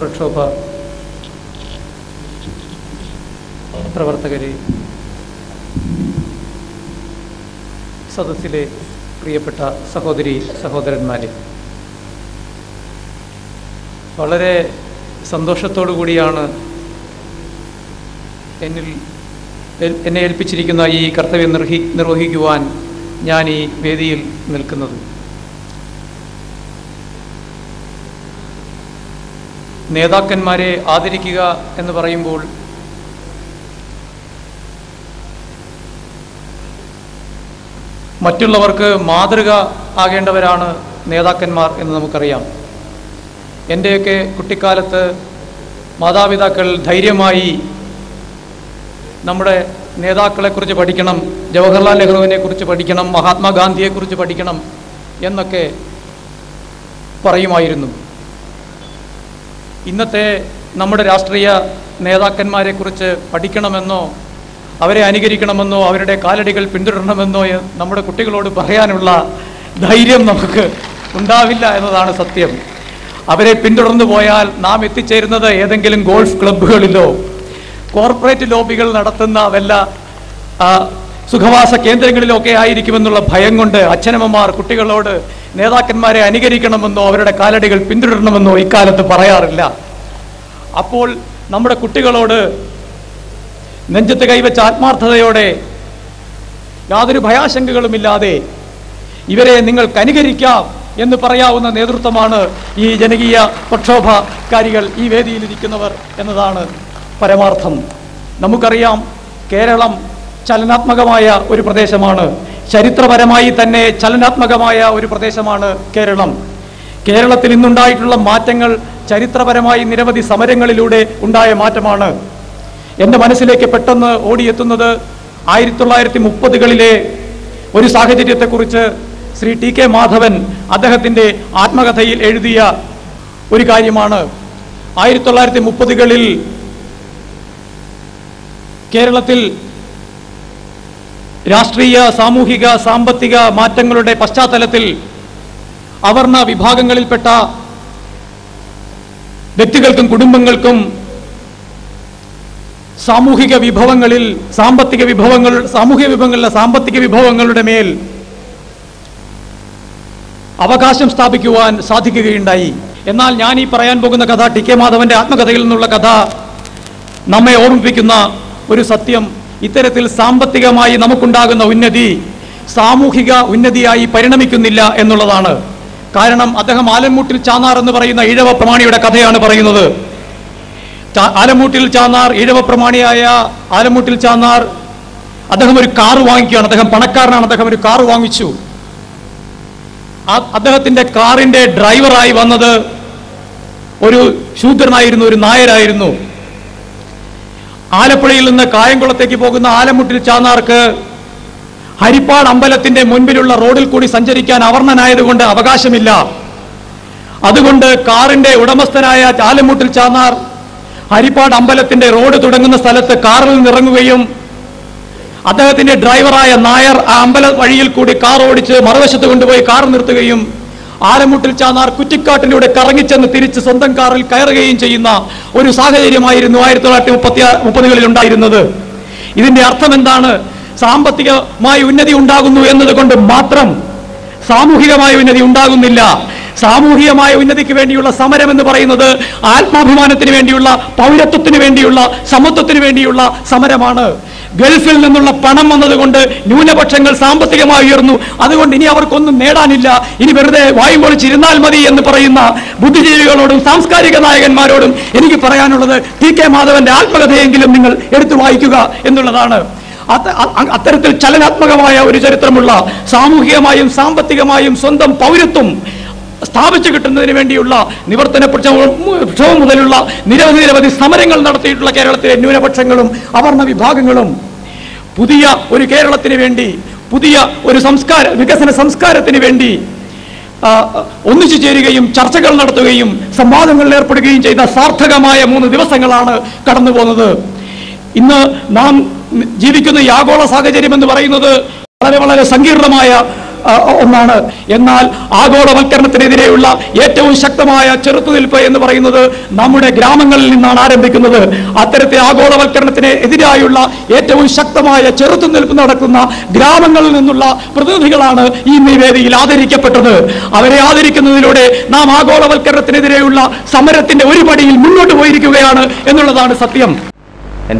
പ്രക്ഷോഭ പ്രവർത്തകരെ സദസ്സിലെ പ്രിയപ്പെട്ട സഹോദരി സഹോദരന്മാരെ. വളരെ സന്തോഷത്തോടു കൂടിയാണ് എന്നിൽ എന്നെ ഏൽപ്പിച്ചിരിക്കുന്ന ഈ കർത്തവ്യം നിർഹി നിർവഹിക്കുവാൻ ഞാൻ ഈ വേദിയിൽ നിൽക്കുന്നത്. നേതാക്കന്മാരെ ആദരിക്കുക എന്ന് പറയുമ്പോൾ മറ്റുള്ളവർക്ക് മാതൃക ആകേണ്ടവരാണ് നേതാക്കന്മാർ എന്ന് നമുക്കറിയാം. എന്റെയൊക്കെ കുട്ടിക്കാലത്ത് മാതാപിതാക്കൾ ധൈര്യമായി നമ്മുടെ നേതാക്കളെക്കുറിച്ച് പഠിക്കണം ജവഹർലാൽ നെഹ്റുവിനെ കുറിച്ച് പഠിക്കണം മഹാത്മാഗാന്ധിയെക്കുറിച്ച് പഠിക്കണം എന്നൊക്കെ പറയുമായിരുന്നു. ഇന്നത്തെ നമ്മുടെ രാഷ്ട്രീയ നേതാക്കന്മാരെക്കുറിച്ച് പഠിക്കണമെന്നോ അവരെ അനുകരിക്കണമെന്നോ അവരുടെ കാലടികൾ പിന്തുടരണമെന്നോ നമ്മുടെ കുട്ടികളോട് പറയാനുള്ള ധൈര്യം നമുക്ക് ഉണ്ടാവില്ല എന്നതാണ് സത്യം. അവരെ പിന്തുടർന്നു പോയാൽ നാം എത്തിച്ചേരുന്നത് ഏതെങ്കിലും ഗോൾഫ് ക്ലബ്ബുകളിലോ കോർപ്പറേറ്റ് ലോബികൾ നടത്തുന്ന വല്ല സുഖവാസ കേന്ദ്രങ്ങളിലൊക്കെ ആയിരിക്കുമെന്നുള്ള ഭയം കൊണ്ട് അച്ഛനമ്മമാർ കുട്ടികളോട് നേതാക്കന്മാരെ അനുകരിക്കണമെന്നോ അവരുടെ കാലടികൾ പിന്തുടരണമെന്നോ ഇക്കാലത്ത് പറയാറില്ല. അപ്പോൾ നമ്മുടെ കുട്ടികളോട് നെഞ്ചത്ത് കൈവച്ച ആത്മാർത്ഥതയോടെ യാതൊരു ഭയാശങ്കകളുമില്ലാതെ ഇവരെ നിങ്ങൾക്ക് അനുകരിക്കാം എന്ന് പറയാവുന്ന നേതൃത്വമാണ് ഈ ജനകീയ പ്രക്ഷോഭകാരികൾ ഈ വേദിയിലിരിക്കുന്നവർ എന്നതാണ് പരമാർത്ഥം. നമുക്കറിയാം കേരളം ചലനാത്മകമായ ഒരു പ്രദേശമാണ്. ചരിത്രപരമായി തന്നെ ചലനാത്മകമായ ഒരു പ്രദേശമാണ് കേരളം. കേരളത്തിൽ ഇന്നുണ്ടായിട്ടുള്ള മാറ്റങ്ങൾ ചരിത്രപരമായി നിരവധി സമരങ്ങളിലൂടെ ഉണ്ടായ മാറ്റമാണ്. എന്റെ മനസ്സിലേക്ക് പെട്ടെന്ന് ഓടിയെത്തുന്നത് ആയിരത്തി തൊള്ളായിരത്തി മുപ്പതുകളിലെ ഒരു സാഹചര്യത്തെക്കുറിച്ച് ശ്രീ ടി കെ മാധവൻ അദ്ദേഹത്തിന്റെ ആത്മകഥയിൽ എഴുതിയ ഒരു കാര്യമാണ്. ആയിരത്തി തൊള്ളായിരത്തി മുപ്പതുകളിൽ കേരളത്തിൽ രാഷ്ട്രീയ സാമൂഹിക സാമ്പത്തിക മാറ്റങ്ങളുടെ പശ്ചാത്തലത്തിൽ അവർണ വിഭാഗങ്ങളിൽപ്പെട്ട വ്യക്തികൾക്കും കുടുംബങ്ങൾക്കും സാമൂഹിക വിഭവങ്ങളിൽ സാമ്പത്തിക വിഭവങ്ങൾ സാമൂഹിക വിഭവങ്ങളിലെ സാമ്പത്തിക വിഭവങ്ങളുടെ മേൽ അവകാശം സ്ഥാപിക്കുവാൻ സാധിക്കുകയുണ്ടായി. എന്നാൽ ഞാൻ ഈ പറയാൻ പോകുന്ന കഥ ടി കെ മാധവന്റെ ആത്മകഥയിൽ നിന്നുള്ള കഥ നമ്മെ ഓർമ്മിപ്പിക്കുന്ന ഒരു സത്യം ഇത്തരത്തിൽ സാമ്പത്തികമായി നമുക്കുണ്ടാകുന്ന ഉന്നതി സാമൂഹിക ഉന്നതിയായി പരിണമിക്കുന്നില്ല എന്നുള്ളതാണ്. കാരണം അദ്ദേഹം ആലമ്മൂട്ടിൽ ചാന്നാർ എന്ന് പറയുന്ന ഈഴവ പ്രമാണിയുടെ കഥയാണ് പറയുന്നത്. ആലമൂട്ടിൽ ചാന്നാർ ഈഴവ പ്രമാണിയായ ആലമ്മൂട്ടിൽ ചാന്നാർ അദ്ദേഹം ഒരു കാറ് വാങ്ങിക്കുകയാണ്. അദ്ദേഹം പണക്കാരനാണ്. അദ്ദേഹം ഒരു കാറ് വാങ്ങിച്ചു. അദ്ദേഹത്തിന്റെ കാറിന്റെ ഡ്രൈവറായി വന്നത് ഒരു ശൂദ്രനായിരുന്നു ഒരു നായരായിരുന്നു. ആലപ്പുഴയിൽ നിന്ന് കായംകുളത്തേക്ക് പോകുന്ന ആലമുട്ടിൽ ചാന്നാർക്ക് ഹരിപ്പാട് അമ്പലത്തിന്റെ മുൻപിലുള്ള റോഡിൽ കൂടി സഞ്ചരിക്കാൻ അവർണനായതുകൊണ്ട് അവകാശമില്ല. അതുകൊണ്ട് കാറിന്റെ ഉടമസ്ഥനായ ആലമുട്ടിൽ ചാന്നാർ ഹരിപ്പാട് അമ്പലത്തിന്റെ റോഡ് തുടങ്ങുന്ന സ്ഥലത്ത് കാറിൽ നിന്നിറങ്ങുകയും അദ്ദേഹത്തിന്റെ ഡ്രൈവറായ നായർ ആ അമ്പല വഴിയിൽ കൂടി കാർ ഓടിച്ച് മറുവശത്ത് കൊണ്ടുപോയി കാർ നിർത്തുകയും ആലമുട്ടിൽ ചാന്നാർ കുറ്റിക്കാട്ടിലൂടെ കറങ്ങിച്ചെന്ന് തിരിച്ച് സ്വന്തം കാറിൽ കയറുകയും ചെയ്യുന്ന ഒരു സാഹചര്യമായിരുന്നു ആയിരത്തി തൊള്ളായിരത്തി മുപ്പത്തി മുപ്പതുകളിൽ ഉണ്ടായിരുന്നത്. ഇതിന്റെ അർത്ഥം എന്താണ് സാമ്പത്തികമായി ഉന്നതി ഉണ്ടാകുന്നു എന്നതുകൊണ്ട് മാത്രം സാമൂഹികമായ ഉന്നതി ഉണ്ടാകുന്നില്ല. സാമൂഹികമായ ഉന്നതിക്ക് വേണ്ടിയുള്ള സമരം എന്ന് പറയുന്നത് ആത്മാഭിമാനത്തിന് വേണ്ടിയുള്ള പൗരത്വത്തിന് വേണ്ടിയുള്ള സമത്വത്തിന് വേണ്ടിയുള്ള സമരമാണ്. ഗൾഫിൽ നിന്നുള്ള പണം വന്നതുകൊണ്ട് ന്യൂനപക്ഷങ്ങൾ സാമ്പത്തികമായി ഉയർന്നു. അതുകൊണ്ട് ഇനി അവർക്കൊന്നും നേടാനില്ല. ഇനി വെറുതെ വായും പൊളിച്ചിരുന്നാൽ മതി എന്ന് പറയുന്ന ബുദ്ധിജീവികളോടും സാംസ്കാരിക നായകന്മാരോടും എനിക്ക് പറയാനുള്ളത് ടി കെ മാധവന്റെ ആത്മകഥയെങ്കിലും നിങ്ങൾ എടുത്തു വായിക്കുക എന്നുള്ളതാണ്. അത്തരത്തിൽ ചലനാത്മകമായ ഒരു ചരിത്രമുള്ള സാമൂഹികമായും സാമ്പത്തികമായും സ്വന്തം പൗരത്വം സ്ഥാപിച്ചു കിട്ടുന്നതിന് വേണ്ടിയുള്ള നിവർത്തന പ്രക്ഷോഭം മുതലുള്ള നിരവധി നിരവധി സമരങ്ങൾ നടത്തിയിട്ടുള്ള കേരളത്തിലെ ന്യൂനപക്ഷങ്ങളും അവർണ വിഭാഗങ്ങളും. പുതിയ ഒരു കേരളത്തിന് വേണ്ടി പുതിയ ഒരു സംസ്കാര വികസന സംസ്കാരത്തിന് വേണ്ടി ഒന്നിച്ചു ചേരുകയും ചർച്ചകൾ നടത്തുകയും സംവാദങ്ങളിൽ ഏർപ്പെടുകയും ചെയ്ത സാർത്ഥകമായ മൂന്ന് ദിവസങ്ങളാണ് കടന്നു പോകുന്നത്. ഇന്ന് നാം ജീവിക്കുന്ന ഈ ആഗോള സാഹചര്യം എന്ന് പറയുന്നത് വളരെ വളരെ സങ്കീർണമായ ഒന്നാണ്. എന്നാൽ ആഗോളവൽക്കരണത്തിനെതിരെയുള്ള ഏറ്റവും ശക്തമായ ചെറുത്തുനിൽപ്പ് എന്ന് പറയുന്നത് നമ്മുടെ ഗ്രാമങ്ങളിൽ നിന്നാണ് ആരംഭിക്കുന്നത്. അത്തരത്തിൽ ആഗോളവൽക്കരണത്തിന് എതിരായുള്ള ഏറ്റവും ശക്തമായ ചെറുത്തുനിൽപ്പ് നടക്കുന്ന ഗ്രാമങ്ങളിൽ നിന്നുള്ള പ്രതിനിധികളാണ് ഈ നിവേദിയിൽ ആദരിക്കപ്പെട്ടത്. അവരെ ആദരിക്കുന്നതിലൂടെ നാം ആഗോളവൽക്കരണത്തിനെതിരെയുള്ള സമരത്തിന്റെ ഒരു പടിയിൽ മുന്നോട്ട് പോയിരിക്കുകയാണ് എന്നുള്ളതാണ് സത്യം.